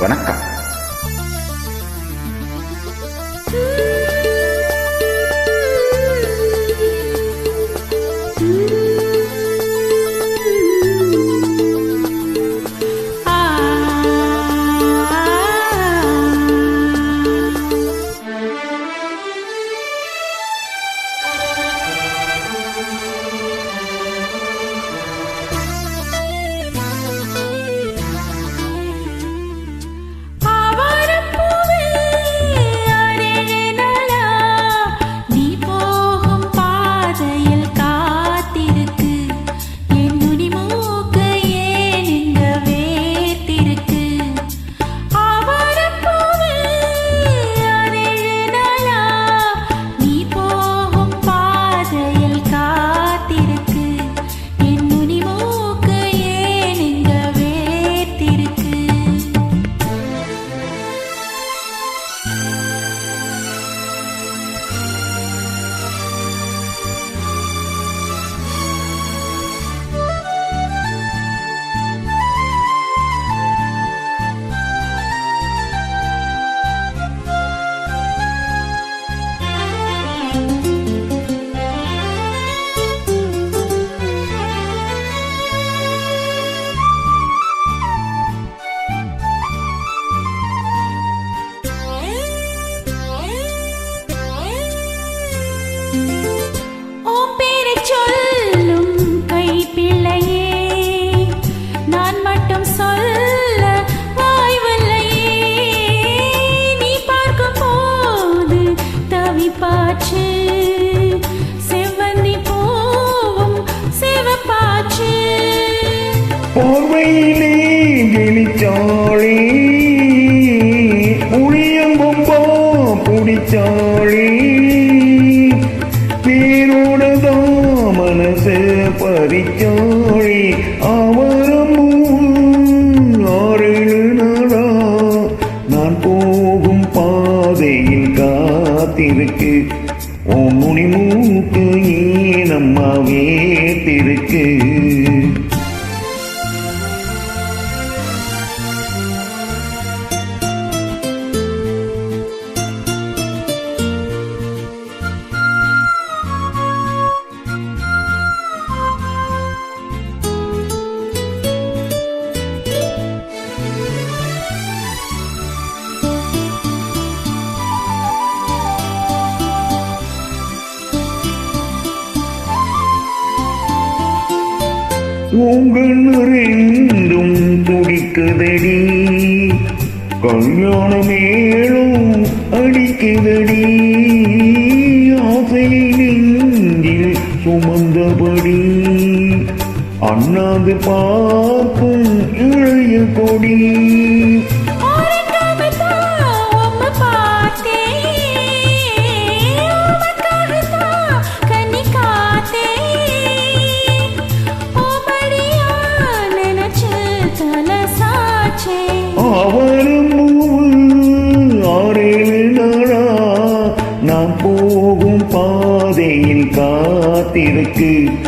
வணக்கம் ஆவாரப்பூவே போர்வையிலே வெளிச்சாளே புளியம்பொம்பா புடிச்சாளே பேரோடதான் மனசு பறிச்சாளே அவரம் ஆறேழு நாளா நான் போகும் பாதையில் காத்திருக்கு உன் முனி மூக்கு ஏனம்மா வேத்திருக்கு உங்கள் ரெண்டும் துடிக்குதடி. கல்யாண மேலும் அடிக்குதடி. ஆசை நெஞ்சில் சுமந்தபடி. அண்ணாது பார்க்கும் இளைய கொடி. இருக்கு.